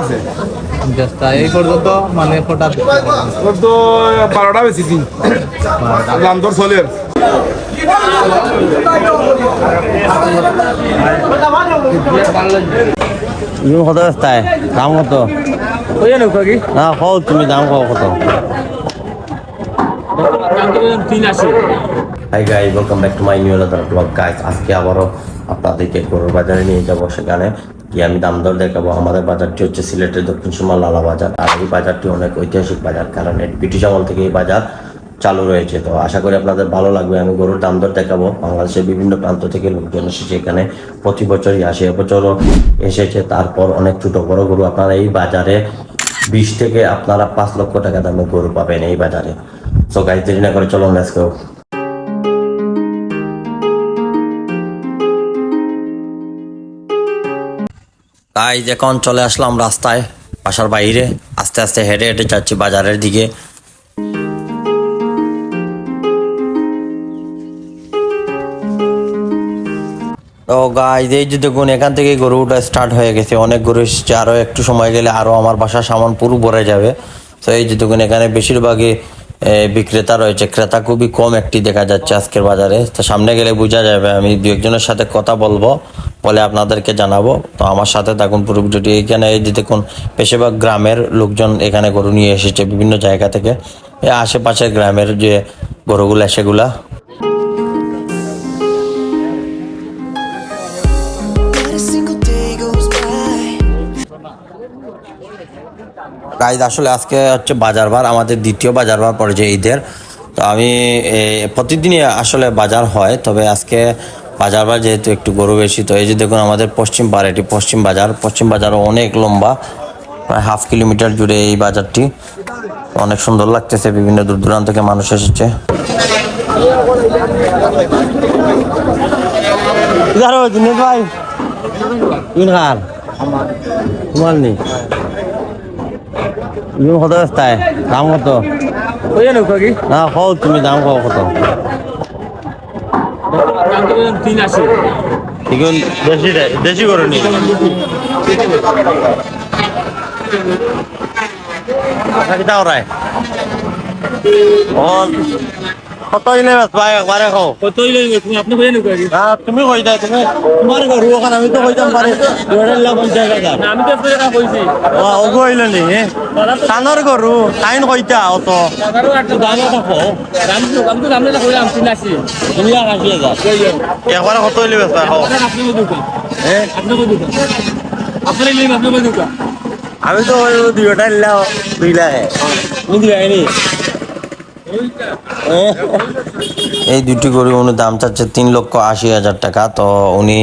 আছে? চেষ্টা এই পর্যন্ত মানে ফোটা ওর তো বারোটা বেশি দাম তোর চলে তুমি কত রাস্তায় দাম কত? কি? না কও তুমি দাম কও কত? তিন আসে hi guys welcome back to my new blog guys আজকে আবারও আপনাদেরকে গরুর বাজারে নিয়ে যাব সেখানে। গিয়ে আমি দাম দর দেখাবো। আমাদের বাজারটি হচ্ছে সিলেটের দক্ষিণ সীমা লালা বাজার। আর এই বাজারটি অনেক ঐতিহাসিক বাজার, কারণ এটি ব্রিটিশ আমল থেকে এই বাজার চালু রয়েছে। তো আশা করি আপনাদের ভালো লাগবে। আমি গরুর দাম দর দেখাবো। বাংলাদেশের বিভিন্ন প্রান্ত থেকে লোকজন এসেছে এখানে। প্রতি বছরই আসে, এবছরও এসেছে। তারপর অনেক ছোট বড় গরু আপনারা এই বাজারে বিশ থেকে আপনারা পাঁচ লক্ষ টাকা দামে গরু পাবেন এই বাজারে। সো গাইজ দেরি না করে চলুন লেটস তাই এখন চলে আসলাম রাস্তায়, বাসার বাইরে, আস্তে আস্তে হেঁটে হেঁটে যাচ্ছি বাজারের দিকে। তো গাইজ এই যে দেখুন, এখান থেকে গরুটা স্টার্ট হয়ে গেছে। অনেক গরু এসেছে আরও একটু সময় গেলে আরও আমার বাসার সামান পুরো ভরে যাবে। তো এই যে দেখুন, এখানে বেশিরভাগই বিক্রেতা রয়েছে। ক্রেতা খুবই কম একটি দেখা যাচ্ছে আজকের বাজারে। তো সামনে গেলে বোঝা যাবে, আমি দু একজনের সাথে কথা বলব, বলে আপনাদেরকে জানাব। তো আমার সাথে থাকুন পুরো ভিডিওটি এইখানে এই যে দেখুন, বেশিরভাগ গ্রামের লোকজন এখানে গরু নিয়ে এসেছে বিভিন্ন জায়গা থেকে। আশেপাশের গ্রামের যে গরুগুলা, সেগুলা গাইজ আসলে আজকে হচ্ছে বাজার বার আমাদের দ্বিতীয় বাজার বার পড়েছে ঈদের। তো আমি এ, প্রতিদিনই আসলে বাজার হয় তবে আজকে বাজার বার যেহেতু একটু গরু বেশি তো এই যে দেখুন আমাদের পশ্চিম পাড় এটি পশ্চিম বাজার। পশ্চিম বাজারও অনেক লম্বা প্রায় হাফ কিলোমিটার জুড়ে এই বাজারটি। অনেক সুন্দর লাগতেছে বিভিন্ন দূর দূরান্ত থেকে মানুষ এসেছে। ভাই। খান তোমার নেই। তুমি কত রাস্তায় দাম কত? না কও তুমি দাম কও কত? এখন দেশি দেশি করে নি করায় ও কত দিলে ভাই একবারে কও। কতই লইবে তুমি আপনি কই কি? তুমি কই দাও তুমি তোমার গরু ওখানে আমি তো কইতাম পারি দুহাজার লাখ পঞ্চাশ হাজার আমি তো আপনার কথা কইছি ও ওগো হইলে নি কানৰ গরু টাইন কইতা অত। টাকারও একটু দাম দেখো দাম তো দাম তো আমরা কইলাম তিন আসে দুই লাখ আশি হাজার একবারে কত হইলে বেচা কও। আপনি কই হ্যাঁ আপনি কই দোকান আপনি লইবেন আপনি কই দোকান আমি তো ওই দুইটা নিলাম দুই লাখে। তুমি দিবাইনি এই দুটি গরু উনি দাম চাচ্ছে তিন লক্ষ আশি হাজার টাকা। তো উনি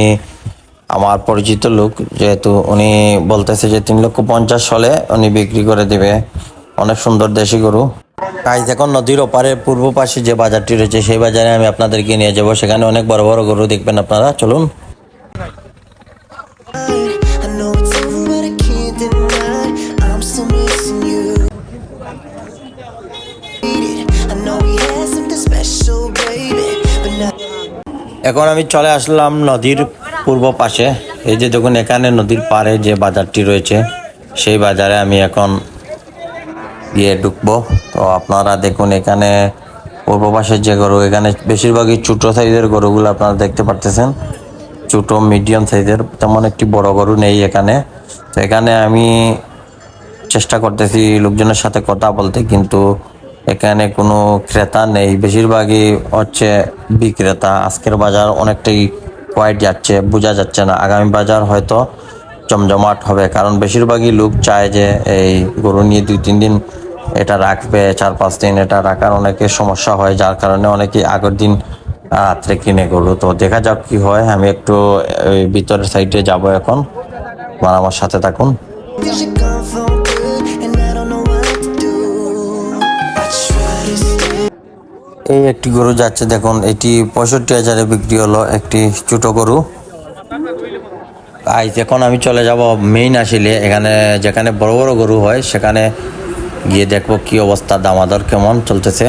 আমার পরিচিত লোক, যেহেতু উনি বলতেছে যে তিন লক্ষ পঞ্চাশ হলে উনি বিক্রি করে দিবে। অনেক সুন্দর দেশি গরু। গাইজ এখন নদীর ওপারের পূর্ব পাশে যে বাজারটি রয়েছে, সেই বাজারে আমি আপনাদেরকে নিয়ে যাব। সেখানে অনেক বড় বড় গরু দেখবেন আপনারা। চলুন। এখন আমি চলে আসলাম নদীর পূর্ব পাশে। এই যে দেখুন, এখানে নদীর পাড়ে যে বাজারটি রয়েছে, সেই বাজারে আমি এখন গিয়ে ঢুকবো। তো আপনারা দেখুন, এখানে পূর্ব পাশের যে গরু, এখানে বেশিরভাগই ছোটো সাইজের গরুগুলো আপনারা দেখতে পারতেছেন। ছোটো, মিডিয়াম সাইজের, তেমন একটি বড় গরু নেই এখানে। তো এখানে আমি চেষ্টা করতেছি লোকজনের সাথে কথা বলতে, কিন্তু এখানে কোনো ক্রেতা নেই। বেশিরভাগই হচ্ছে বিক্রেতা। আজকের বাজার অনেকটাই কোয়াইট যাচ্ছে, বোঝা যাচ্ছে না। আগামী বাজার হয়তো জমজমাট হবে, কারণ বেশিরভাগই লোক চায় যে এই গরু নিয়ে দুই, তিন দিন এটা রাখবে, চার, পাঁচ দিন এটা রাখার অনেকের সমস্যা হয়, যার কারণে অনেকে আগের দিন রাত্রে কিনে গরু। তো দেখা যাক কি হয়। আমি একটু ভিতরের সাইডে যাব এখন। আমার সাথে থাকুন। এই একটি গরু যাচ্ছে দেখুন, এটি পঁয়ষট্টি হাজারে বিক্রি হলো একটি ছোট গরু। আইজ এখন আমি চলে যাব মেইন আসিলে, এখানে যেখানে বড় বড় গরু হয়, সেখানে গিয়ে দেখব কি অবস্থা, দামাদর কেমন চলতেছে।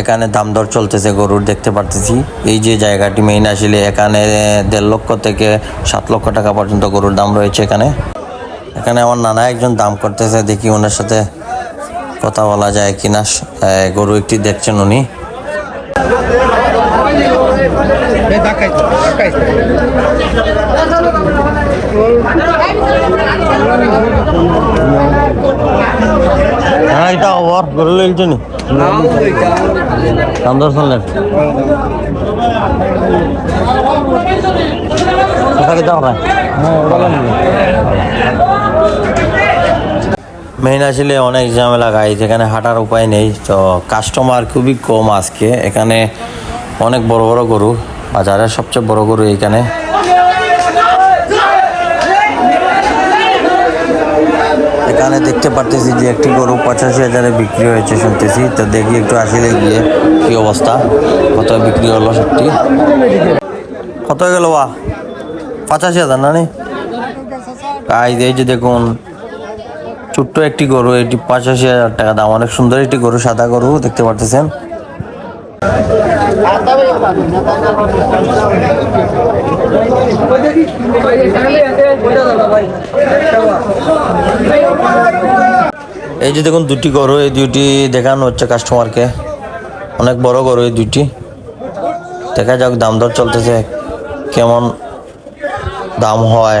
এখানে দাম দর চলতেছে গরুর দেখতে পারতেছি। এই যে জায়গাটি মেইন আসলে, এখানে দেড় লক্ষ থেকে সাত লক্ষ টাকা পর্যন্ত গরুর দাম রয়েছে এখানে। এখানে আমার নানা একজন দাম করতেছে, দেখি ওনার সাথে কথা বলা যায় কিনা। গরু একটি দেখছেন উনি। হ্যাঁ এটা ওভার গরু যাও মেইন আসলে অনেক ঝামেলা গাই যেখানে হাঁটার উপায় নেই। তো কাস্টমার খুবই কম আজকে। এখানে অনেক বড় বড় গরু বাজারের সবচেয়ে বড় গরু এখানে? এখানে দেখতে পারতেছি যে একটি গরু পঁচাশি হাজারে বিক্রি হয়েছে শুনতেছি। তো দেখি একটু আসলে গিয়ে কি অবস্থা। কত বিক্রি হলো সত্যি? কত গেল বা? পঁচাশি হাজার না গাইজ এই যে দেখুন, ছোট্ট একটি গরু, এটি পঁচাশি হাজার টাকা দাম। অনেক সুন্দর একটি গরু, সাদা গরু, দেখতে পারতেছেন? এই যে দেখুন, দুটি গরু, এই দুটি দেখানো হচ্ছে কাস্টমারকে অনেক বড় গরু এই দুটি। দেখা যাক, দাম দর চলতেছে কেমন দাম হয়।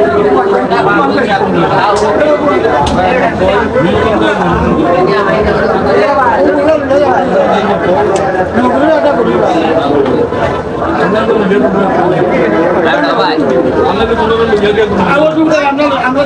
আমরা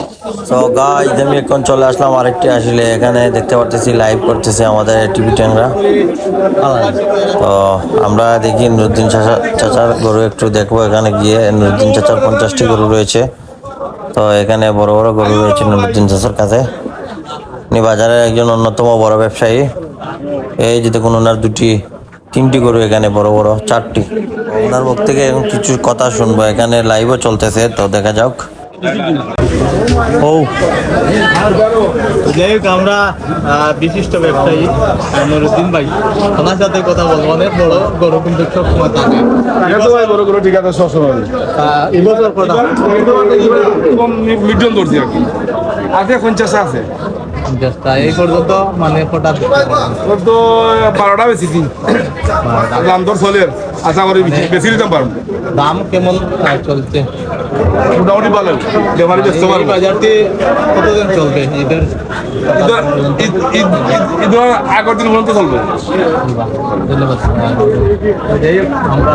তো গাইজ আমি এখন চলে আসলাম আরেকটি আসলে এখানে দেখতে পারতেছি লাইভ করতেছে আমাদের টিভি ট্যাংরা তো আমরা দেখি নুরুদ্দিন চাচা, চাচার গরু একটু দেখব। এখানে গিয়ে নুরুদ্দিন চাচার পঞ্চাশটি গরু রয়েছে। তো এখানে বড় বড় গরু রয়েছে নুরুদ্দিন চাচার কাছে। উনি বাজারের একজন অন্যতম বড় ব্যবসায়ী। এই যে দেখুন, ওনার দুটি, তিনটি গরু এখানে বড় বড়, চারটি। ওনার মুখ থেকে এখন কিছু কথা শুনব। এখানে লাইভও চলতেছে, তো দেখা যাক। ও। যাই হোক আমরা বিশিষ্ট ব্যবসায়ী নুরুদ্দিন ভাই ওনার সাথে কথা বলব। অনেক বড় গরু কিন্তু সবসময় থাকে। বড় গরু ঠিক আছে সবসময়। এবছর কটা? মিডিয়াম ধরছি আর কি। আছে পঞ্চাশ আছে। এই পর্যন্ত মানে তো বারোটা বেশি দিন দাম দর চলে। আশা করি বেশি- বেশি দিতাম পারব। দাম কেমন চলছে? মোটামুটি ভালো বেমারি ব্যস্ত পারব বাজারটি কতদিন চলবে? ঈদের ঈদের- ঈদ ঈদ ঈদ- ঈদের আগের দিন পর্যন্ত চলবে। ধন্যবাদ। আমরা